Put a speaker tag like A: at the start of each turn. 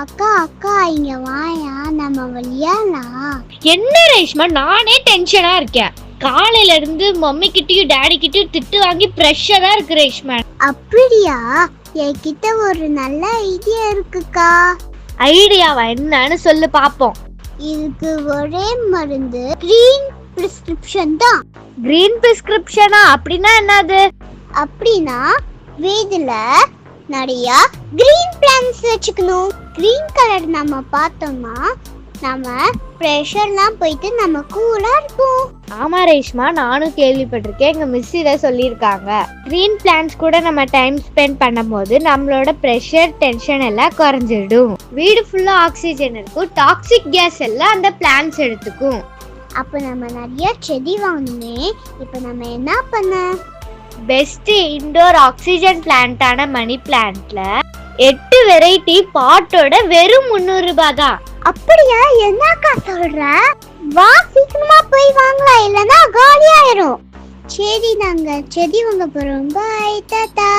A: அக்கா அக்கா இங்க வாயா நம்ம விளையாடலாம்
B: என்ன ரேஷ்மா நானே டென்ஷனா இருக்கேன். காலையில இருந்து மம்மி கிட்டயும் டாடி கிட்டயும் திட்டு வாங்கி ப்ரெஷரா இருக்கு ரேஷ்மா.
A: அப்படியா? என்கிட்ட ஒரு நல்ல ஐடியா இருக்குக்கா.
B: ஐடியாவா என்னன்னு சொல்லு பாப்போம்.
A: இதுக்கு ஒரே மருந்து கிரீன் பிரிஸ்கிரிப்ஷன் தான்.
B: கிரீன் பிரிஸ்கிரிப்ஷனா அப்படின்னா என்னது?
A: அப்படின்னா வீதுல நிறைய கிரீன் பிளான்ஸ் வச்சுக்கணும். கிரீன் கலர் நம்ம பார்த்தோம்னா நம்ம ப்ரெஷர்லாம் போயிட்டு நம்ம கூலா இருப்போம்.
B: ஆமா ரேஷ்மா நானும் கேள்விப்பட்டிருக்கேன். எங்க மிஸ் இதை சொல்லியிருக்காங்க. கிரீன் பிளான்ஸ் கூட நம்ம டைம் ஸ்பெண்ட் பண்ணும்போது நம்மளோட ப்ரெஷர் டென்ஷன் எல்லாம் குறைஞ்சிடும். வீடு ஃபுல்லா ஆக்சிஜன் இருக்கும். டாக்ஸிக் கேஸ் எல்லாம் அந்த பிளான்ஸ் எடுத்துக்கும்.
A: அப்போ நம்ம நிறைய செடி வாங்கணுமே. இப்போ நம்ம என்ன பண்ண?
B: பெஸ்ட் இன்டோர் ஆக்சிஜன் பிளான்ட்டான மணி பிளான்ட்ல எட்டு வெரைட்டி பாட்டோட வெறும் முந்நூறு ரூபாய் தான்.
A: அப்படியா? என்னக்கா சொல்ற? வா சீக்கிரமா போய் வாங்கலாம் இல்லனா காலி ஆயிரும். சரி நாங்க செடி வாங்க போறோம். பாய் டாடா